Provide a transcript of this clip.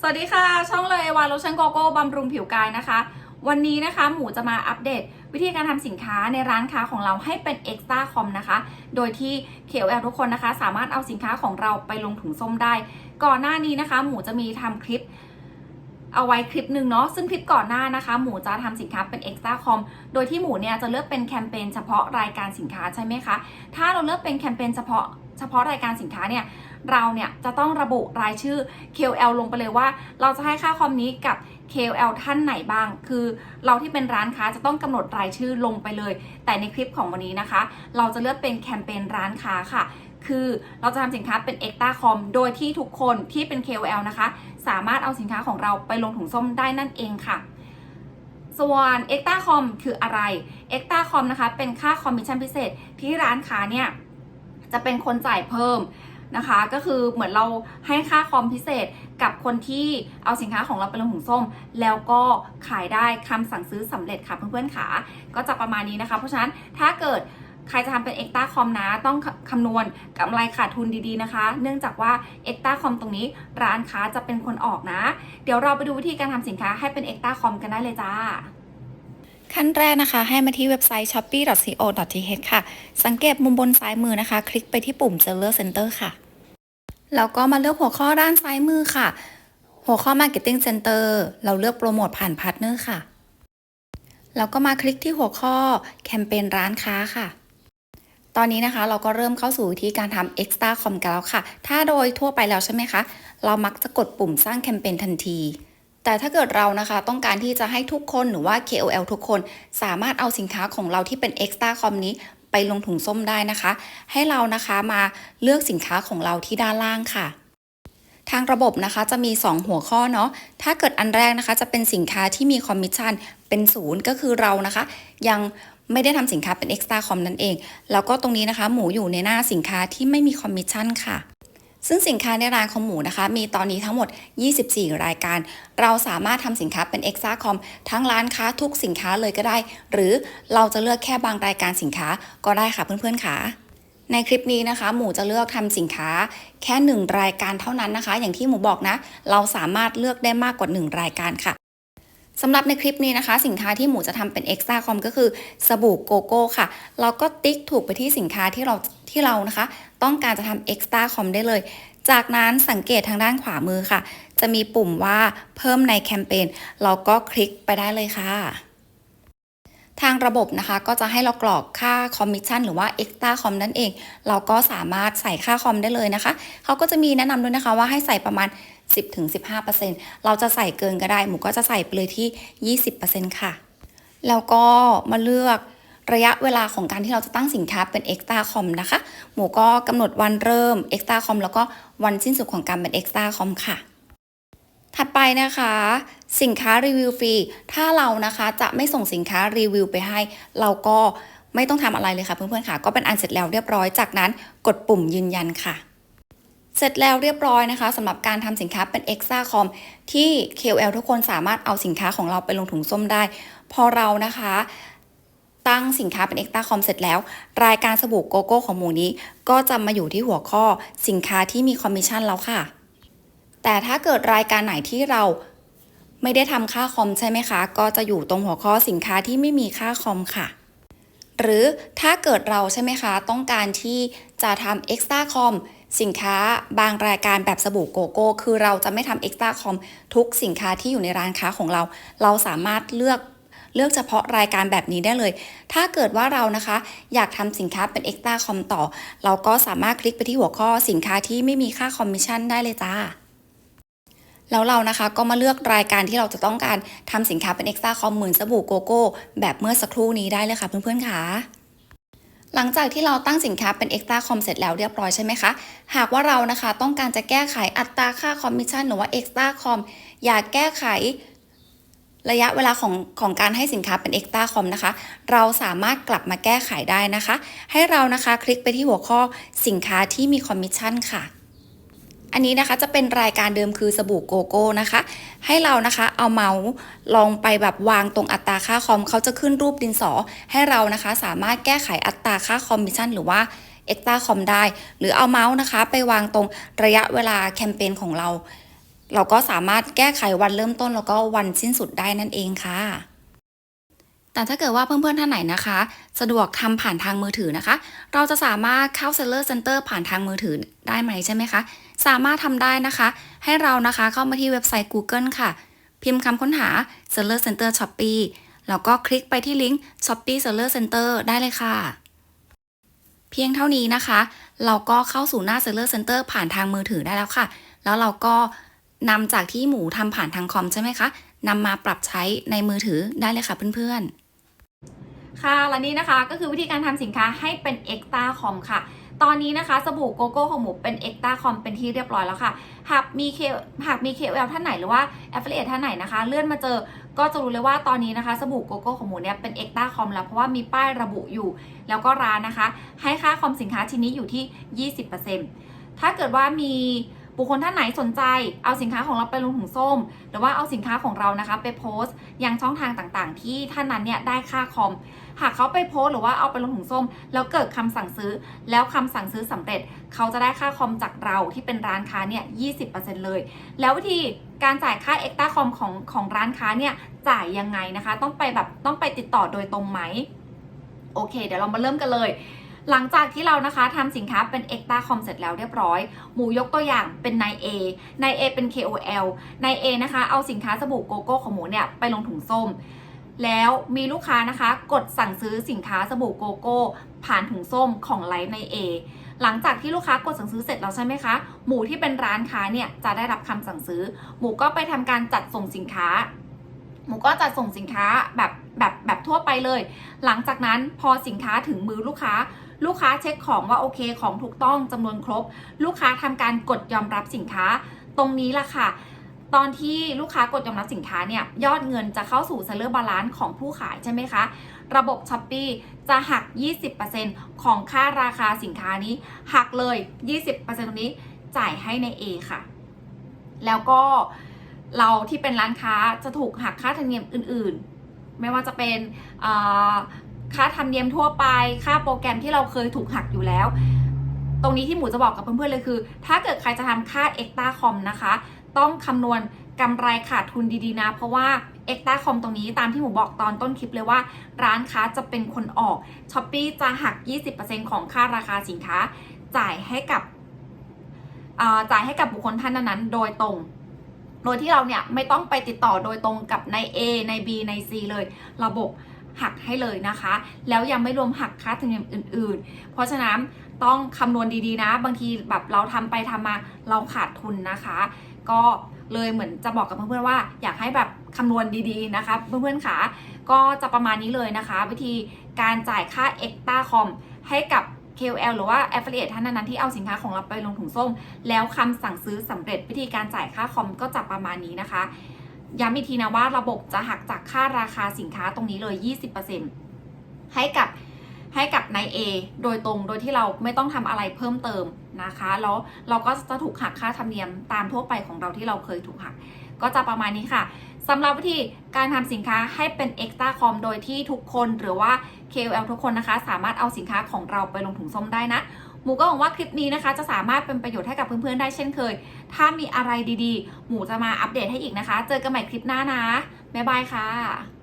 สวัสดีค่ะ ช่องเลยวาโลชั่นโกโก้บำรุงผิวกายนะคะ วันนี้นะคะหมูจะมาอัปเดต วิธีการทำสินค้าในร้านค้าของเราให้เป็น Extra Com นะคะ โดยที่ KOL ทุกคนนะคะ สามารถเอาสินค้าของเราไปลงถุงส้มได้ ก่อนหน้านี้นะคะ หมูจะมีทำคลิปเอาไว้คลิปหนึ่งเนาะซึ่งคลิปก่อนหน้านะคะ หมูจะทำสินค้าเป็น Extra Com โดยที่หมูเนี่ยจะเลือกเป็นแคมเปญเฉพาะรายการสินค้าใช่ไหมคะ ถ้าเราเลือกเป็นแคมเปญเฉพาะเฉพาะรายการสินค้าเนี่ย เราเนี่ยจะต้องระบุรายชื่อ KOL ลงไปเลยว่า เราจะให้ค่าคอมนี้กับ KOL ท่านไหนบ้าง คือเราที่เป็นร้านค้าจะต้องกำหนดรายชื่อลงไปเลย แต่ในคลิปของวันนี้นะคะ เราจะเลือกเป็นแคมเปญร้านค้าค่ะ คือเราจะทำสินค้าเป็น Extra Com โดยที่ทุกคนที่เป็น KOL นะคะ สามารถเอาสินค้าของเราไปลงถุงส้มได้นั่นเองค่ะส่วน Extra Com คืออะไร Extra Com นะคะ เป็นค่าคอมมิชชั่นพิเศษที่ร้านค้าเนี่ย จะเป็นคนจ่ายเพิ่ม นะคะ ก็คือเหมือนเราให้ค่าคอมพิเศษกับคนที่เอาสินค้าของเราไปลงถุงส้ม แล้วก็ขายได้คำสั่งซื้อสำเร็จค่ะเพื่อนๆขาก็จะประมาณนี้นะคะ เพราะฉะนั้นถ้าเกิดใครจะทำเป็นเอ็กต a าคอมนะ ต้องคำนวณกำไรขาดทุนดีๆนะคะ เนื่องจากว่าเอ็กต a าคอมตรงนี้ร้านค้าจะเป็นคนออกนะ เดี๋ยวเราไปดูวิธีการทำสินค้าให้เป็นเอ็กต a าคอมกันได้เลยจ้า ขั้นแรกนะคะ ให้มาที่เว็บไซต์ shopee.co.th ค่ะ สังเกตมุมบนซ้ายมือนะคะ คลิกไปที่ปุ่ม Seller Center ค่ะ แล้วก็มาเลือกหัวข้อด้านซ้ายมือค่ะ หัวข้อ Marketing Center เราเลือกโปรโมทผ่านพาร์ทเนอร์ค่ะ แล้วก็มาคลิกที่หัวข้อแคมเปญร้านค้าค่ะ ตอนนี้นะคะเราก็เริ่มเข้าสู่วิธีการทำ Extra Com กันแล้วค่ะ ถ้าโดยทั่วไปแล้วใช่ไหมคะ เรามักจะกดปุ่มสร้างแคมเปญทันที แต่ถ้าเกิดเรานะคะต้องการที่จะให้ทุกคนหรือว่า KOL ทุกคน สามารถเอาสินค้าของเราที่เป็น Extra Com นี้ไปลงถุงส้มได้นะคะ ให้เรานะคะมาเลือกสินค้าของเราที่ด้านล่างค่ะ ทางระบบนะคะจะมี 2 หัวข้อเนาะถ้าเกิดอันแรกนะคะ จะเป็นสินค้าที่มีคอมมิชชั่นเป็นศูนย์ก็คือเรานะคะ ยังไม่ได้ทำสินค้าเป็น Extra Com นั่นเอง แล้วก็ตรงนี้นะคะ หมูอยู่ในหน้าสินค้าที่ไม่มีคอมมิชชั่นค่ะ ซึ่งสินค้าในร้านของหมูนะคะ มีตอนนี้ทั้งหมด 24 รายการ เราสามารถทำสินค้าเป็น Extra Com ทั้งร้านค้าทุกสินค้าเลยก็ได้ หรือเราจะเลือกแค่บางรายการสินค้าก็ได้ค่ะเพื่อนๆค่ะในคลิปนี้นะคะ หมูจะเลือกทำสินค้าแค่ 1 รายการเท่านั้นนะคะ อย่างที่หมูบอกนะ เราสามารถเลือกได้มากกว่า 1 รายการค่ะสำหรับในคลิปนี้นะคะ สินค้าที่หมูจะทำเป็น Extra Com ก็คือสบู่โกโก้ค่ะ เราก็ติ๊กถูกไปที่สินค้าที่เราที่เรานะคะต้องการจะทำ Extra Com ได้เลย จากนั้นสังเกตทางด้านขวามือค่ะ จะมีปุ่มว่าเพิ่มในแคมเปญเราก็คลิกไปได้เลยค่ะ ทางระบบนะคะก็จะให้เรากรอกค่าคอมมิชชั่นหรือว่า Extra Com นั่นเอง เราก็สามารถใส่ค่าคอมได้เลยนะคะ เขาก็จะมีแนะนำด้วยนะคะว่าให้ใส่ประมาณ 10-15%เราจะใส่เกินก็ได้ หมูก็จะใส่ไปเลยที่ 20%ค่ะ แล้วก็มาเลือก ระยะเวลาของการที่เราจะตั้งสินค้าเป็น Extra Com นะคะ หมูก็กำหนดวันเริ่ม Extra Com แล้วก็วันสิ้นสุดของการเป็น Extra Com ค่ะถัดไปนะคะ สินค้ารีวิวฟรี ถ้าเรานะคะจะไม่ส่งสินค้ารีวิวไปให้ เราก็ไม่ต้องทำอะไรเลยค่ะเพื่อนๆค่ะ ก็เป็นอันเสร็จแล้วเรียบร้อยจากนั้นกดปุ่มยืนยันค่ะ เสร็จแล้วเรียบร้อยนะคะสำหรับการทำสินค้าเป็น Extra Com ที่ KOL ทุกคนสามารถเอาสินค้าของเราไปลงถุงส้มได้ พอเรานะคะ ตั้งสินค้าเป็น Extra Com เสร็จแล้ว รายการสบู่โกโก้ของหมูนี้ ก็จะมาอยู่ที่หัวข้อสินค้าที่มีคอมมิชชั่นแล้วค่ะ แต่ถ้าเกิดรายการไหนที่เราไม่ได้ทำค่าคอมใช่ไหมคะ ก็จะอยู่ตรงหัวข้อสินค้าที่ไม่มีค่าคอมค่ะ หรือถ้าเกิดเราใช่ไหมคะ ต้องการที่จะทำ Extra Com สินค้าบางรายการแบบสบู่โกโก้ คือเราจะไม่ทำ Extra Com ทุกสินค้าที่อยู่ในร้านค้าของเรา เราสามารถเลือก เลือกเฉพาะรายการแบบนี้ได้เลย ถ้าเกิดว่าเรานะคะ อยากทำสินค้าเป็น Extra Com ต่อ เราก็สามารถคลิกไปที่หัวข้อสินค้าที่ไม่มีค่าคอมมิชชั่นได้เลยจ้าแล้วเรานะคะก็มาเลือกรายการที่เราจะต้องการทำสินค้าเป็น Extra Com เหมือนสบู่โกโก้แบบเมื่อสักครู่นี้ได้เลยค่ะเพื่อนๆค่ะหลังจากที่เราตั้งสินค้าเป็น Extra Com เสร็จแล้วเรียบร้อยใช่ไหมคะ หากว่าเรานะคะต้องการจะแก้ไขอัตราค่าคอมมิชชั่นหรือว่า Extra Com อยากแก้ไข ระยะเวลาของของการให้สินค้าเป็น Extra Com นะคะ เราสามารถกลับมาแก้ไขได้นะคะ ให้เรานะคะคลิกไปที่หัวข้อสินค้าที่มีคอมมิชชั่นค่ะอันนี้นะคะจะเป็นรายการเดิมคือสบู่โกโก้นะคะ ให้เรานะคะเอาเมาส์ลองไปแบบวางตรงอัตราค่าคอมเขาจะขึ้นรูปดินสอ ให้เรานะคะสามารถแก้ไขอัตราค่าคอมมิชชั่นหรือว่า Extra Com ได้ หรือเอาเมาส์นะคะ ไปวางตรงระยะเวลาแคมเปญของเรา เราก็สามารถแก้ไขวันเริ่มต้นแล้วก็วันสิ้นสุดได้นั่นเองค่ะ แต่ถ้าเกิดว่าเพื่อนๆท่านไหนนะคะ สะดวกทำผ่านทางมือถือนะคะ เราจะสามารถเข้า Seller Center ผ่านทางมือถือได้ไหมใช่ไหมคะ สามารถทำได้นะคะ ให้เรานะคะเข้ามาที่เว็บไซต์ Google ค่ะ พิมพ์คำค้นหา Seller Center Shopee แล้วก็คลิกไปที่ลิงก์ Shopee Seller Center ได้เลยค่ะ เพียงเท่านี้นะคะ เราก็เข้าสู่หน้า Seller Center ผ่านทางมือถือได้แล้วค่ะ แล้วเราก็ นำจากที่หมูทำผ่านทางคอมใช่ไหมคะนำมาปรับใช้ในมือถือได้เลยค่ะเพื่อนๆ ค่ะและนี่นะคะก็คือวิธีการทำสินค้าให้เป็นเอ็กตาคอมค่ะตอนนี้นะคะสบู่โกโก้ของหมูเป็นเอ็กตาคอมเป็นที่เรียบร้อยแล้วค่ะ หากมีเคหากมีเคเอลท่านไหนหรือว่าแอฟเฟลเอท่านไหนนะคะ เลื่อนมาเจอก็จะรู้เลยว่าตอนนี้นะคะสบู่โกโก้ของหมูเนี่ยเป็นเอ็กตาคอมแล้วเพราะว่ามีป้ายระบุอยู่ แล้วก็ร้านนะคะ ให้ค่าคอมสินค้าชิ้นนี้อยู่ที่ 20%ถ้าเกิดว่ามี บุคคลท่านไหนสนใจเอาสินค้าของเราไปลงถุงส้ม หรือว่าเอาสินค้าของเรานะคะไปโพสต์ยังช่องทางต่างๆ ที่ท่านนั้นเนี่ยได้ค่าคอม หากเขาไปโพสต์หรือว่าเอาไปลงถุงส้ม แล้วเกิดคำสั่งซื้อ แล้วคำสั่งซื้อสำเร็จ เขาจะได้ค่าคอมจากเราที่เป็นร้านค้าเนี่ย20%เลย แล้ววิธีการจ่ายค่าเอ็กตาคอมของของร้านค้าเนี่ยจ่ายยังไงนะคะ ต้องไปแบบต้องไปติดต่อโดยตรงไหมโอเค เดี๋ยวเรามาเริ่มกันเลย หลังจากที่เรานะคะทำสินค้าเป็นเอ็กตาคอมเสร็จแล้วเรียบร้อย หมูยกตัวอย่างเป็นนาย A นาย A เป็น KOL นาย A นะคะเอาสินค้าสบู่โกโก้ของหมูเนี่ยไปลงถุงส้ม แล้วมีลูกค้านะคะกดสั่งซื้อสินค้าสบู่โกโก้ผ่านถุงส้มของไลฟ์ใน A หลังจากที่ลูกค้ากดสั่งซื้อเสร็จแล้วใช่ไหมคะ หมูที่เป็นร้านค้าเนี่ยจะได้รับคำสั่งซื้อ หมูก็ไปทำการจัดส่งสินค้า หมูก็จัดส่งสินค้าแบบแบบแบบทั่วไปเลย หลังจากนั้นพอสินค้าถึงมือลูกค้า ลูกค้าเช็คของว่าโอเคของถูกต้องจำนวนครบ ลูกค้าทำการกดยอมรับสินค้า ตรงนี้ล่ะค่ะตอนที่ลูกค้ากดยอมรับสินค้าเนี่ยยอดเงินจะเข้าสู่ seller balance ของผู้ขายใช่ไหมคะ ระบบ s h อ p e e จะหัก 20%ของค่าราคาสินค้านี้ หักเลย 20%ตรงนี้จ่ายให้ใน A ค่ะ แล้วก็เราที่เป็นร้านค้าจะถูกหักค่าธรรมเนียมอื่น ๆ ไม่ว่าจะเป็น ค่าธรรมเนียมทั่วไป ค่าโปรแกรมที่เราเคยถูกหักอยู่แล้ว ตรงนี้ที่หมูจะบอกกับเพื่อนๆเลยคือ ถ้าเกิดใครจะทำค่า e x t r a c o m นะคะ ต้องคำนวณกำไรขาดทุนดีๆนะ เพราะว่า e x t r a c o m ตรงนี้ตามที่หมูบอกตอนต้นคลิปเลยว่า ร้านค้าจะเป็นคนออก s h อ p e e จะหัก 20%ของค่าราคาสินค้า จ่ายให้กับอ่าจ่ายให้กับบุคคลท่านนั้นโดยตรง โดยที่เราเนี่ยไม่ต้องไปติดต่อโดยตรงกับใน A ใน B ใน C เลย ระบบ หักให้เลยนะคะ แล้วยังไม่รวมหักค่าธรรมเนียมอื่น ๆ เพราะฉะนั้นต้องคำนวณดีๆนะ บางทีแบบเราทำไปทำมาเราขาดทุนนะคะ ก็เลยเหมือนจะบอกกับเพื่อนๆว่าอยากให้แบบคำนวณดีๆนะคะ เพื่อนๆขาก็จะประมาณนี้เลยนะคะ วิธีการจ่ายค่า e x t r a c o m ให้กับ KOL หรือว่า Affiliate ท่านนั้นๆที่เอาสินค้าของเราไปลงถุงส้ม แล้วคำสั่งซื้อสำเร็จวิธีการจ่ายค่าคอมก็จะประมาณนี้นะคะ ย้ำอีกทีนะว่าระบบจะหักจากค่าราคาสินค้าตรงนี้เลย 20%ให้กับให้กับนาย A โดยตรงโดยที่เราไม่ต้องทำอะไรเพิ่มเติมนะคะ แล้วเราก็จะถูกหักค่าธรรมเนียมตามทั่วไปของเราที่เราเคยถูกหัก ก็จะประมาณนี้ค่ะสำหรับวิธีการทำสินค้าให้เป็น extra com โดยที่ทุกคนหรือว่า KOL ทุกคนนะคะ สามารถเอาสินค้าของเราไปลงถุงส้มได้นะ หมูก็หวังว่าคลิปนี้นะคะ จะสามารถเป็นประโยชน์ให้กับเพื่อนๆได้เช่นเคย ถ้ามีอะไรดีๆ หมูจะมาอัปเดตให้อีกนะคะ เจอกันใหม่คลิปหน้านะบ๊ายบายค่ะ